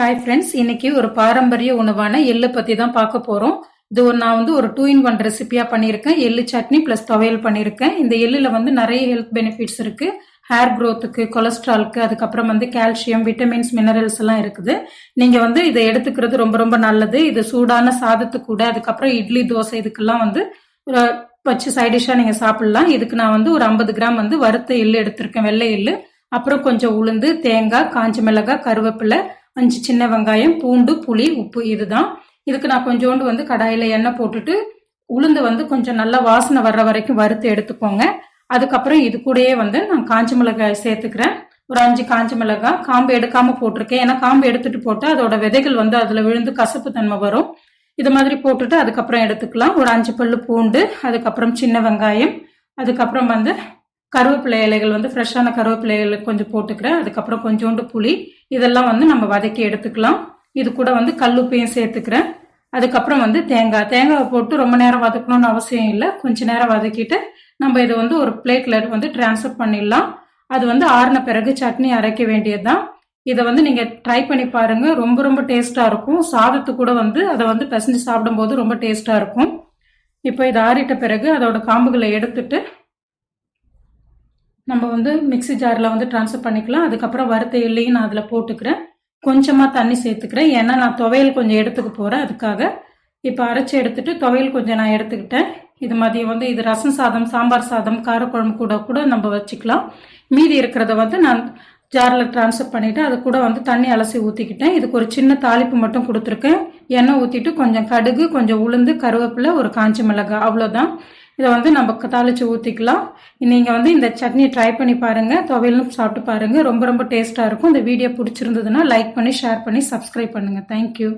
Hi friends இன்னைக்கு ஒரு பாரம்பரிய உணவான எள்ளு பற்றி தான் பார்க்க போகிறோம் இது ஒரு நான் வந்து ஒரு டூ இன் ஒன் ரெசிபியாக பண்ணியிருக்கேன். எள்ளு சட்னி ப்ளஸ் துவையல் பண்ணியிருக்கேன். இந்த எள்ளில் வந்து நிறைய ஹெல்த் பெனிஃபிட்ஸ் இருக்குது ஹேர் க்ரோத்துக்கு கொலஸ்ட்ரால்க்கு அதுக்கப்புறம் வந்து கால்சியம் விட்டமின்ஸ் மினரல்ஸ் எல்லாம் இருக்குது. நீங்கள் வந்து இதை எடுத்துக்கிறது ரொம்ப ரொம்ப நல்லது. இது சூடான சாதத்துக்கு கூட அதுக்கப்புறம் இட்லி தோசை இதுக்கெல்லாம் வந்து வச்சு சைடிஷாக நீங்கள் சாப்பிடலாம். இதுக்கு நான் வந்து ஒரு ஐம்பது கிராம் வந்து வறுத்த எள்ளு எடுத்திருக்கேன் வெள்ளை எள்ளு. அப்புறம் கொஞ்சம் உளுந்து தேங்காய் காஞ்ச மிளகாய் கருவேப்பிலை அஞ்சு சின்ன வெங்காயம் பூண்டு புளி உப்பு இதுதான். இதுக்கு நான் கொஞ்சோண்டு வந்து கடாயில் எண்ணெய் போட்டுட்டு உளுந்து வந்து கொஞ்சம் நல்லா வாசனை வர்ற வரைக்கும் வறுத்து எடுத்துக்கோங்க. அதுக்கப்புறம் இது கூடயே வந்து நான் காஞ்ச மிளகாய் சேர்த்துக்கிறேன். ஒரு அஞ்சு காஞ்ச மிளகாய் காம்பு எடுக்காம போட்டிருக்கேன். ஏன்னா காம்பு எடுத்துட்டு போட்டு அதோட விதைகள் வந்து அதில் விழுந்து கசப்பு தன்மை வரும். இது மாதிரி போட்டுட்டு அதுக்கப்புறம் எடுத்துக்கலாம். ஒரு அஞ்சு பல்லு பூண்டு அதுக்கப்புறம் சின்ன வெங்காயம் அதுக்கப்புறம் வந்து கருவேப்பிலை இலைகள் வந்து ஃப்ரெஷ்ஷான கருவேப்பிலை கொஞ்சம் போட்டுக்கிறேன். அதுக்கப்புறம் கொஞ்சோண்டு புளி. இதெல்லாம் வந்து நம்ம வதக்கி எடுத்துக்கலாம். இது கூட வந்து கல்லுப்பையும் சேர்த்துக்கிறேன். அதுக்கப்புறம் வந்து தேங்காய். தேங்காவை போட்டு ரொம்ப நேரம் வதக்கணும்னு அவசியம் இல்லை. கொஞ்ச நேரம் வதக்கிட்டு நம்ம இதை வந்து ஒரு பிளேட்டில் வந்து டிரான்ஸ்ஃபர் பண்ணிடலாம். அது வந்து ஆறின பிறகு சட்னி அரைக்க வேண்டியது தான் இதை வந்து நீங்கள் ட்ரை பண்ணி பாருங்கள் ரொம்ப ரொம்ப டேஸ்ட்டாக இருக்கும். சாதத்து கூட வந்து அதை வந்து பிசைஞ்சு சாப்பிடும்போது ரொம்ப டேஸ்ட்டாக இருக்கும். இப்போ இதை ஆறிட்ட பிறகு அதோட காம்புகளை எடுத்துட்டு நம்ம வந்து மிக்ஸி ஜாரில் வந்து ட்ரான்ஸ்ஃபர் பண்ணிக்கலாம். அதுக்கப்புறம் வறுத்த எள்ளையும் நான் அதில் போட்டுக்கிறேன். கொஞ்சமாக தண்ணி சேர்த்துக்கிறேன். ஏன்னா நான் துவையல் கொஞ்சம் எடுத்துக்க போகிறேன் அதுக்காக இப்போ அரைச்சி எடுத்துட்டு துவையல் கொஞ்சம் நான் எடுத்துக்கிட்டேன். இது மாதிரி வந்து இது ரசம் சாதம் சாம்பார் சாதம் காரக்குழம்பு கூட கூட நம்ம வச்சுக்கலாம். மீதி இருக்கிறத வந்து நான் ஜாரில் ட்ரான்ஸ்ஃபர் பண்ணிவிட்டு அது கூட வந்து தண்ணி அலசி ஊற்றிக்கிட்டேன் இதுக்கு ஒரு சின்ன தாளிப்பு மட்டும் கொடுத்துருக்கேன். எண்ணெய் ஊற்றிட்டு கொஞ்சம் கடுகு கொஞ்சம் உளுந்து கருவேப்பிலை ஒரு காஞ்சி மிளகாய் அவ்வளோதான் இதை வந்து நம்ம தாளிச்சு ஊற்றிக்கலாம் நீங்கள் வந்து இந்த சட்னியை ட்ரை பண்ணி பாருங்கள் துவையலும் சாப்பிட்டு பாருங்கள் ரொம்ப ரொம்ப டேஸ்ட்டாக இருக்கும். இந்த வீடியோ பிடிச்சிருந்ததுன்னா லைக் பண்ணி ஷேர் பண்ணி சப்ஸ்கிரைப் பண்ணுங்கள் தேங்க்யூ